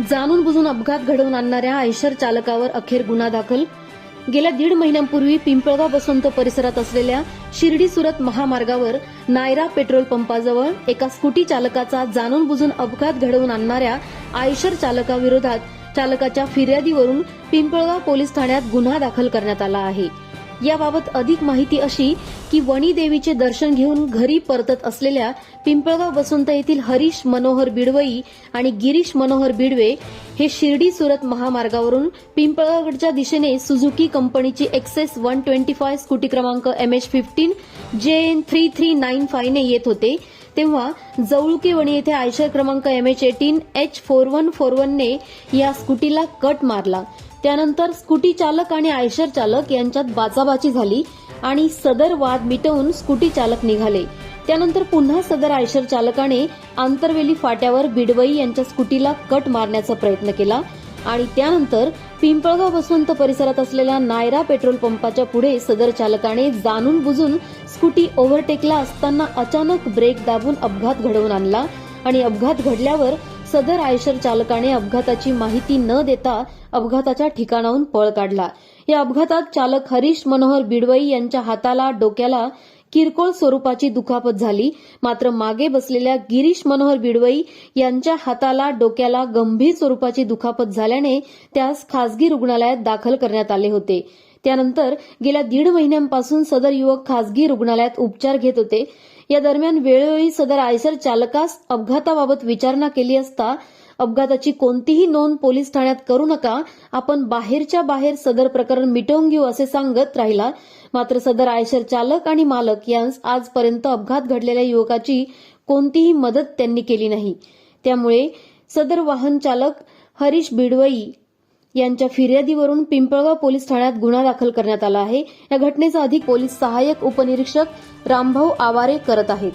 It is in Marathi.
जाणून बुजून अपघात घडवून आणणाऱ्या आयशर चालकावर अखेर गुन्हा दाखल. गेल्या दीड महिन्यांपूर्वी पिंपळगाव बसंत परिसरात असलेल्या शिर्डी सुरत महामार्गावर नायरा पेट्रोल पंपाजवळ एका स्कूटी चालकाचा जाणून बुजून अपघात घडवून आणणाऱ्या आयशर चालकाविरोधात चालकाच्या फिर्यादीवरून पिंपळगाव पोलीस ठाण्यात गुन्हा दाखल करण्यात आला आहे. याबाबत अधिक माहिती अशी की वणी देवीचे दर्शन घेऊन घरी परतत असलेल्या पिंपळगाव वसंत येथील हरीश मनोहर बिडवई आणि गिरीश मनोहर बिडवे हे शिर्डी सुरत महामार्गावरून पिंपळगावच्या दिशेने सुझुकी कंपनीची Access one twenty five scooty क्रमांक M H fifteen J N three three nine फायने येत होते. तेव्हा जवळुके वणी येथे आयशर क्रमांक M H eighteen H four one four वनने या स्कूटीला कट मारला. त्यानंतर स्कूटी चालक आणि आयशर चालक यांच्यात बाचाबाची झाली आणि सदर वाद मिटवून स्कूटी चालक निघाले. त्यानंतर पुन्हा सदर आयशर चालकाने आंतरवेली फाट्यावर बिडवई यांच्या स्कूटीला कट मारण्याचा प्रयत्न केला आणि त्यानंतर पिंपळगाव बसवंत परिसरात असलेल्या नायरा पेट्रोल पंपाच्या पुढे सदर चालकाने जाणून बुजून स्कूटी ओव्हरटेकला असताना अचानक ब्रेक दाबून अपघात घडवून आणला आणि अपघात घडल्यावर सदर आयशर चालकाने अपघाताची माहिती न देता अपघाताच्या ठिकाणाहून पळ काढला. या अपघातात चालक हरीश मनोहर बिडवई यांच्या हाताला डोक्याला किरकोळ स्वरूपाची दुखापत झाली. मात्र मागे बसलेल्या गिरीश मनोहर बिडवई यांच्या हाताला डोक्याला गंभीर स्वरूपाची दुखापत झाल्याने त्यास खासगी रुग्णालयात दाखल करण्यात आले होते. त्यानंतर गेल्या दीड महिन्यांपासून सदर युवक खासगी रुग्णालयात उपचार घेत होते. या दरम्यान वेळोवेळी सदर आयसर चालकास अपघाताबाबत विचारणा केली असता अपघाताची कोणतीही नोंद पोलीस ठाण्यात करू नका. आपण बाहेरच्या बाहेर सदर प्रकरण मिटवून घेऊ असे सांगत राहिला. मात्र सदर आयशर चालक आणि मालक यांस आजपर्यंत अपघात घडलेल्या युवकाची कोणतीही मदत त्यांनी केली नाही. त्यामुळे सदर वाहन चालक हरीश बिडवई यांच्या फिर्यादीवरून पिंपळगाव पोलीस ठाण्यात गुन्हा दाखल करण्यात आला आहे. या घटनेचा अधिक पोलीस सहाय्यक उपनिरीक्षक रामभाऊ आवारे करत आहेत.